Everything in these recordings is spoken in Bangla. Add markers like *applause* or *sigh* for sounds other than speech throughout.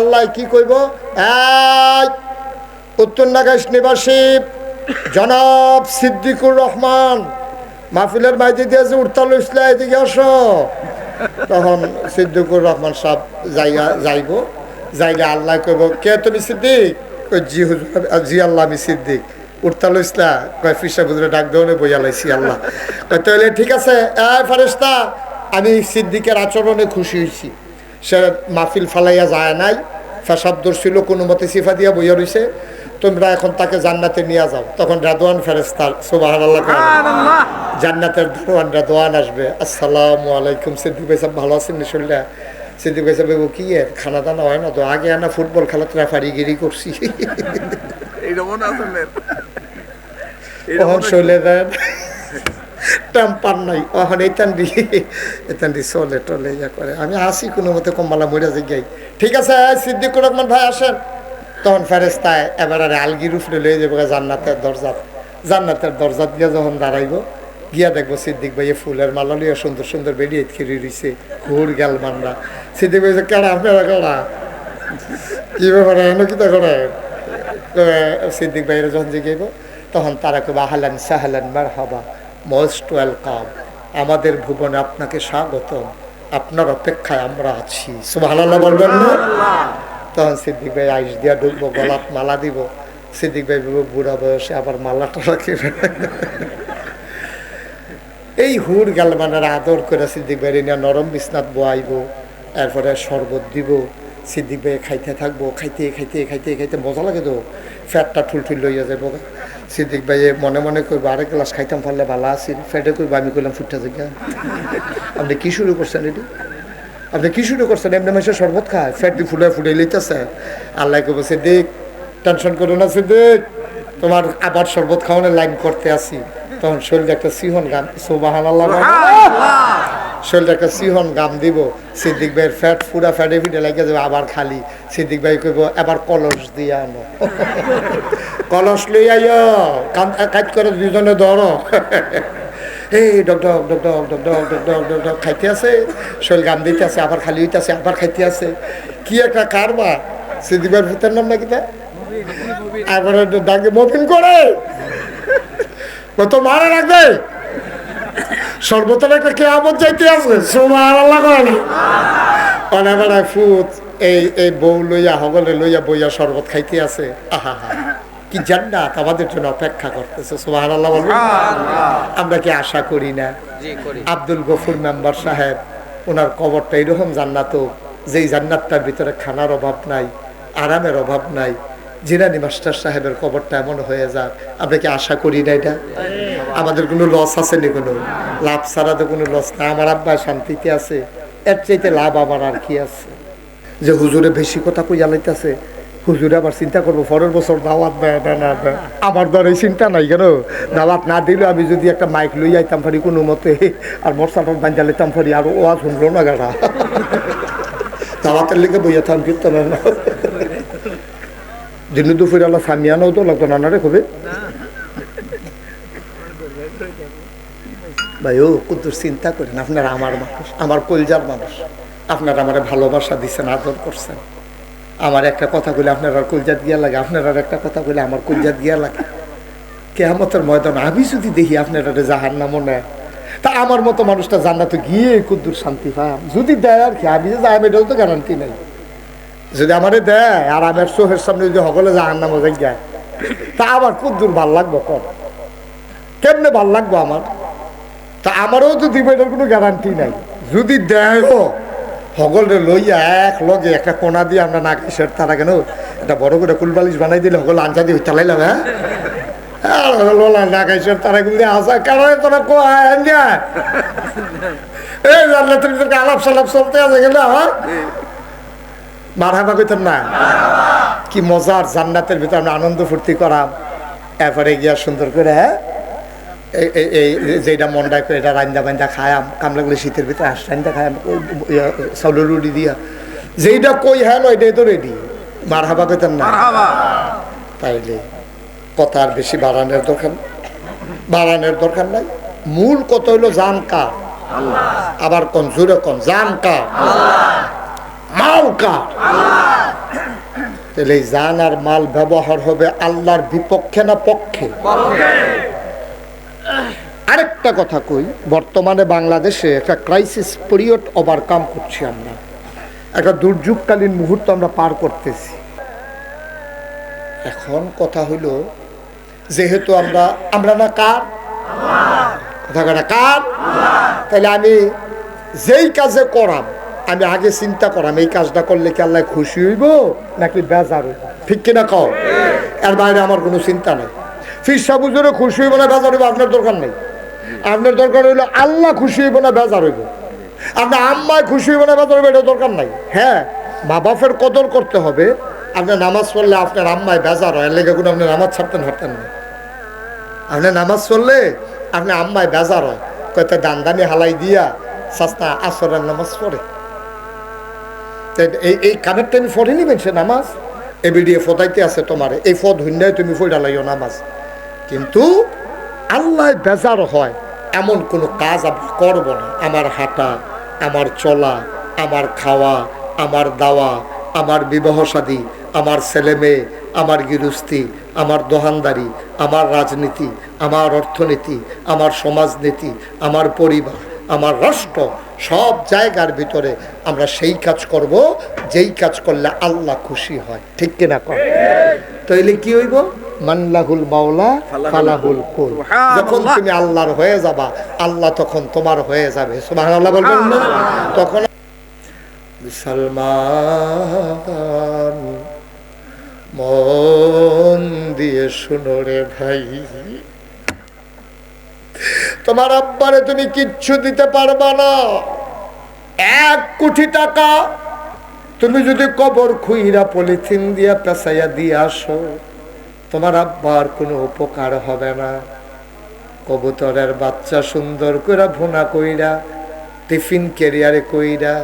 আল্লাহ কি কইব? উত্তর নাগাইশ নিবাসী, জনাব সিদ্দিকুর রহমান, মাহফিলের মাইদি দিয়ে যে উঠতাল ইসলা এদিকে আসো। তখন সিদ্দিকুর রহমান সাহেব যাইয়া যাইব। যাইলে আল্লাহ কইব, কে তুমি সিদ্দিক? জি হুজুর, জি আল্লাহ, আমি সিদ্দিক। উঠতাল ইসলা কয় ফিসা বুঝলে ডাক দেওয়া বইয়া লাইছি আল্লাহ। তাহলে ঠিক আছে, এই ফারেস্তা আমি সিদ্দিকের আচরণে খুশি হয়েছি সে মাহফিল ফালাইয়া যায় নাই। ফেসাব ছিল কোনো মতে সিফা দিয়া বইয়া রইছে। তোমরা এখন তাকে জান্নাতে নিয়ে যাও। তখন রাদওয়ান ফেরেস্তার সুবাহ জান্নাতের দারোয়ান রাদওয়ান আসবে। আসসালামু আলাইকুম। সিদ্দিক ভাই সাহেব ভালো আছেন নিশুল্লা সিদ্দিক ভাই সাহেব কি এর? খানা দানা হয় না তো? আগে আনা ফুটবল খেলা তোরা ফারিগিরি করছি। এইরকম আসলে তখন টেম্পার নাই। তখন এইটান দি এতান দি চলে, টলে, ইয়া করে। আমি আসি কোনো মতে, কম্বালা মরে যাই ঠিক আছে সিদ্দিকুর রহমান ভাই আসেন। তখন ফেরেস্তায় এবার আর আলগির উপরে লয়ে যাব জান্নাতের দরজা জান্নাতের দরজা দিয়ে যখন দাঁড়াইব, গিয়া দেখব সিদ্দিক ভাই এ ফুলের মালা লিয়ে সুন্দর সুন্দর বেরিয়ে খেরি রইছে হুর গেল মান্না সিদ্দিক ভাই কেডা, আপনারা কেডা? কি ব্যাপার, এনে কিতা করে? সিদ্দিক ভাইয়ের যখন জিগাইব, তখন তারা কেউ আহলান সাহালান মার হাবা মোস্ট ওয়েলকাম আমাদের ভুবনে আপনাকে স্বাগতম। আপনার অপেক্ষায় আমরা আছি। সুবহানাল্লাহ বলবেন না? তখন সিদ্দিক ভাই আইস দিয়া ঢুকবো গলাত মালা দিব। সিদ্দিক ভাই বলব, বুড়া বয়সে আবার মালাটা রাখিবে এই হুর গালমানের আদর করে সিদ্দিক ভাই নরম বিছনাত বয়াইব, এরপরে শরবত দিব। সিদ্দিক ভাই খাইতে থাকব, খাইতে খাইতে খাইতে খাইতে মজা লাগে তো ফ্যাটটা ঠুলঠুল লইয়া যাব। সিদ্দিক ভাই মনে মনে করব আরেক গ্লাস খাইতাম পারলে ভালো আছিল। ফ্যাটে করব আমি করলাম ফুটটা জায়গা আপনি কি শুরু করছেন এটি? আপনি কি শুরু করছেন? এমনি মাসে শরবত খায়। ফ্যাট দিয়ে ফুলে ফুটে লইতেছে। আল্লাহ কব দেখ টেনশন করো না সিদ্দিক। তোমার আবার শরবত খাওয়ানোর লাইন করতে আসি তখন শরীরে একটা সিহন গান। সোবাহান আল্লাহ শরীরে একটা সিহন গাম দিব সিদ্দিক ভাইয়ের ফ্যাট পুরা ফ্যাটে ফিটে লাগে যাবে আবার খালি সিদ্দিক ভাই কইব এবার কলস দিয়ে আনো কলস লই আইয় কাম কাজ করে দুজনে ধরো এই ডক ডক ডক ডক ডক ডক ডক ডক ডক ডক খাইতে আছে শরীর গাম দিতে আছে আবার খালি হইতে আছে আবার খাইতে আছে কি একটা কারবা সিদ্দিকের ভিতর নাম নাকি তা একবারে ডাকে মফিন করে কত মারা রাখবে সর্বতর একটা কেয়ামত যাইতে আছে সোমার আল্লাহ করে অনেক বেড়ায় ফুট এই এই বউ লইয়া হগলে লইয়া বইয়া শরবত খাইতে আছে। আহা হা কি জান্নাত আমাদের জন্য অপেক্ষা করতেছে সোহান আল্লাহ আমরা কি আশা করি না? আব্দুল গফুর মেম্বার সাহেব ওনার কবরটা এরকম জান্নাত যেই জান্নাতটার ভিতরে খানার অভাব নাই আরামের অভাব নাই জিরানি মাস্টার সাহেবের কবরটা এমন হয়ে যাক, আমরা কি আশা করি না এটা? আমাদের কোনো লস আছে নি কোনো? লাভ ছাড়া তো কোনো লস নাই আমার আব্বা শান্তিতে আছে। এর চাইতে লাভ আমার আর কি আছে? যে হুজুরে বেশি কথা কইয়া লাইতেছে, হুজুরে আবার চিন্তা করব, পরের বছর দাওয়াত না না আমার ধর এই চিন্তা নাই কেন? দাওয়াত না দিলে আমি যদি একটা মাইক লই আইতাম পারি কোনো মতে, আর মশাটা বাঞ্জা লইতাম পারি, আর ও আজ শুনলো না গাড়া দাওয়াতের লিগে বইয়া থাম কীর্তন না দিন দুপুরে আল্লাহ সামিয়ানাও তো লাগতো না না রে ভাই, ও কুদ্দুর চিন্তা করেন, আপনারা আমার মানুষ, আমার কলজার মানুষ। আপনারা আমার ভালোবাসা দিচ্ছেন আদর করছেন। আমার একটা কথা বলে আপনার আর কলজাত গিয়া লাগে, আপনার আর একটা কথা বলে আমার কলজাত গিয়া লাগে। কেয়ামতের ময়দান আমি যদি দেখি আপনার আর জাহার নামও নেয়, তা আমার মতো মানুষটা জান্নাতে গিয়ে কুদ্দুর শান্তি পাম যদি দেয় আর কি, আমি যে যাই এটাও তো গ্যারান্টি নাই। যদি আমারে দেয়, আর আমার চোখের সামনে যদি সকলে জাহার নামও যাই যায়, তা আমার কুদ্দুর ভালো লাগবো, কর। কেমনে ভালো লাগবো আমার? তা আমারও তো দিব এটার কোনো গ্যারান্টি নাই। যদি দেয়ও সকলে লইয়া এক লগে একটা কোনা দিয়ে আমরা না কিসের তারা কেন? একটা বড় করে কুলবালিশ বানাই দিলে সকল আঞ্জা দিয়ে চালাইলাম হ্যাঁ? নাকাইশের তারা আলাপ সালাপ চলতে আছে গেলে আমার মার হাবা কইতাম না? কি মজার জান্নাতের ভিতরে আমরা আনন্দ ফুর্তি করাম। এরপরে গিয়া সুন্দর করে হ্যাঁ? এই যেটা মনটা করে এটা রান্দা বান্দা খায়াম কামলাগুলো শীতের ভিতরে হাঁস রান্দা খায়াম চাউলের রুটি দিয়া। যেইটা কই হ্যাঁ এটাই তো রেডি মার হাবা কইতাম না? মারহাবা। তাইলে কথা আর বেশি বাড়ানোর দরকার বাড়ানোর দরকার নাই। মূল কত হইল জান কা আবার কোন জোরে কোন জান কা মাল কা তাহলে জান আর মাল ব্যবহার হবে আল্লাহর বিপক্ষে না পক্ষে? আরেকটা কথা কই, বর্তমানে বাংলাদেশে একটা ক্রাইসিস পিরিয়ড ওভারকাম করছি আমরা। একটা দুর্যোগকালীন মুহূর্ত আমরা পার করতেছি। এখন কথা হইল যেহেতু আমরা আমরা না কার? কথা কার? তাহলে আমি যেই কাজে করাম আমি আগে চিন্তা করাম, এই কাজটা করলে কি আল্লাহ খুশি হইব নাকি বেজার হইব? ঠিক কিনা কও? এর বাইরে আমার কোনো চিন্তা নাই। ফিরসা বুঝলে খুশি হইব না বেজার হইব আপনার দরকার নেই। আপনার দরকার হইল আল্লাহ খুশি হইব না বেজার হইব। আপনার আম্মায় খুশি হইব না বেজার হইব, এটা দরকার নাই। হ্যাঁ মা বাপের কদর করতে হবে। আপনার নামাজ পড়লে আপনার আম্মায় বেজার হয় লেগে কোনো আপনি নামাজ ছাড়তেন হারতেন না। আপনি নামাজ পড়লে আপনি আম্মায় বেজার হয়। কয়টা দানদানি হালাই দিয়া সাস্তা আসরের নামাজ পড়ে। এই এই কানের টাইম পড়ে নিবেন, সে নামাজ? এবিডিএ ফদাইতে আছে তোমার। এই ফদ হুন্ডায় তুমি লাইও নামাজ। কিন্তু আল্লাহ বেজার হয়, এমন কোনো কাজ আমি করব না। আমার হাঁটা, আমার চলা, আমার খাওয়া, আমার দাওয়া, আমার বিবাহ সাদী, আমার ছেলে মেয়ে, আমার গৃহস্থী, আমার দোহানদারি, আমার রাজনীতি, আমার অর্থনীতি, আমার সমাজনীতি, আমার পরিবার, আমার রাষ্ট্র সব জায়গার ভিতরে আমরা সেই কাজ করব যেই কাজ করলে আল্লাহ খুশি হয়। ঠিক কিনা? কর তাইলে কি হইব? মান্লাহুল মাওলা ফালাহুল কুল। যখন তুমি আল্লাহর হয়ে যাবা আল্লাহ তখন তোমার হয়ে যাবে। সুবহানাল্লাহ বলবেন না? তখন মুসলমান মন দিয়ে শুনো রে ভাই। তোমার আব্বারে তুমি কিচ্ছু দিতে পারবা না। এক কোটি টাকা তুমি যদি কবর খুইরা পলিথিন দিয়া পেঁচাইয়া দিয়ে আসো, তোমার আব্বার কোনো উপকার হবে না। কবুতরের বাচ্চা সুন্দর করে ভুনা কইরা, টিফিন কেরিয়ারে কইরা,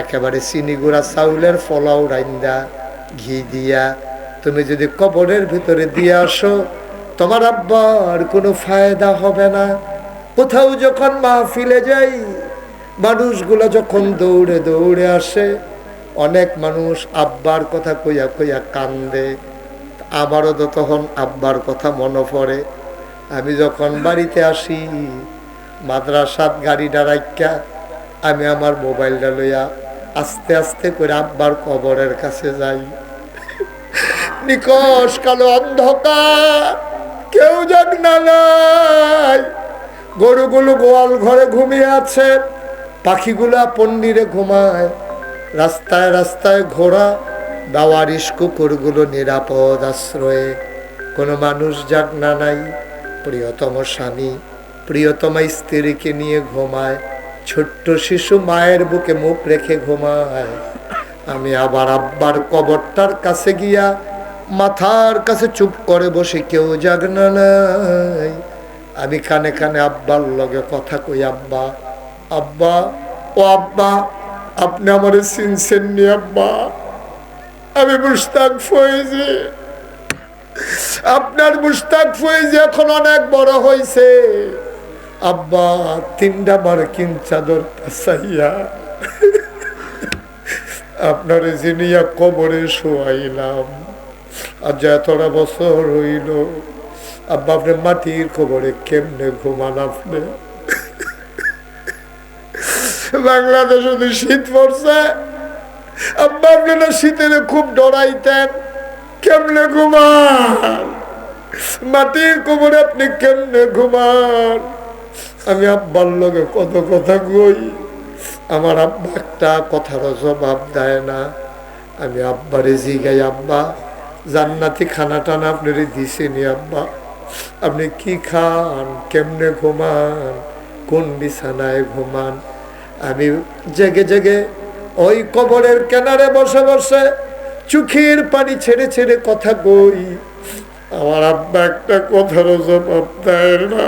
একেবারে চিনি গুঁড়া চাউলের ফলাও রাইন্দা ঘি দিয়া তুমি যদি কবরের ভিতরে দিয়ে আসো তোমার আব্বার কোনো ফায়দা হবে না। কোথাও যখন মাহফিলে যাই, মানুষগুলো যখন দৌড়ে দৌড়ে আসে, অনেক মানুষ আব্বার কথা কইয়া কইয়া কান্দে। আমারও তো তখন আব্বার কথা মনে পড়ে। আমি যখন বাড়িতে আসি, মাদ্রাসাত গাড়িটা রাখা আমি আমার মোবাইলটা লইয়া আস্তে আস্তে করে আব্বার কবরের কাছে যাই। *laughs* নিকশ কালো অন্ধকার। কেউ যাক না নাই। গরুগুলো গোয়াল ঘরে ঘুমিয়ে আছে, পাখিগুলা পন্ডিরে ঘুমায়। রাস্তায় রাস্তায় ঘোড়া দাওয়ারিস কুকুরগুলো নিরাপদ আশ্রয়ে। কোনো মানুষ যাক না নাই, প্রিয়তম স্বামী, প্রিয়তমা স্ত্রীকে নিয়ে ঘুমায়। ছোট্ট শিশু মায়ের বুকে মুখ রেখে ঘুমায়। আমি আবার আব্বার কবরটার কাছে গিয়া মাথার কাছে চুপ করে বসে কেউ জাগ না নাই। আমি কানে কানে আব্বার লগে কথা কই, আব্বা আব্বা, ও আব্বা, আপনি আমার চিনছেন নি আব্বা? আমি মুস্তাক ফয়েজি। আপনার মুস্তাক ফয়েজি এখন অনেক বড় হয়েছে আব্বা, তিনটা মার্কিন চাদর পেঁচাইয়া আপনার জিনিয়া কবরে শোয়াইলাম। আজ এতটা বছর হইল আব্বা আপনি মাটির কবরে কেমনে ঘুমান আপনি? বাংলাদেশ যদি শীত পড়ছে, আব্বা শীতের খুব ডরাইতেন, কেমনে ঘুমান? মাটির কবরে আপনি কেমনে ঘুমান? আমি আব্বার লগে কত কথা কই, আমার আব্বা একটা কথারও জবাব দেয় না। আমি আব্বারে জিগাই, আব্বা। জান্নাতি খানা টানা আপনার দিছেনি আব্বা। আপনি কি খান? কেমনে ঘুমান? কোন বিছানায় ঘুমান? আমি জেগে জেগে ওই কবরের কেনারে বসে বসে চোখের পানি ছেড়ে ছেড়ে কথা কই। আমার আব্বা একটা কথারও জবাব দেয় না।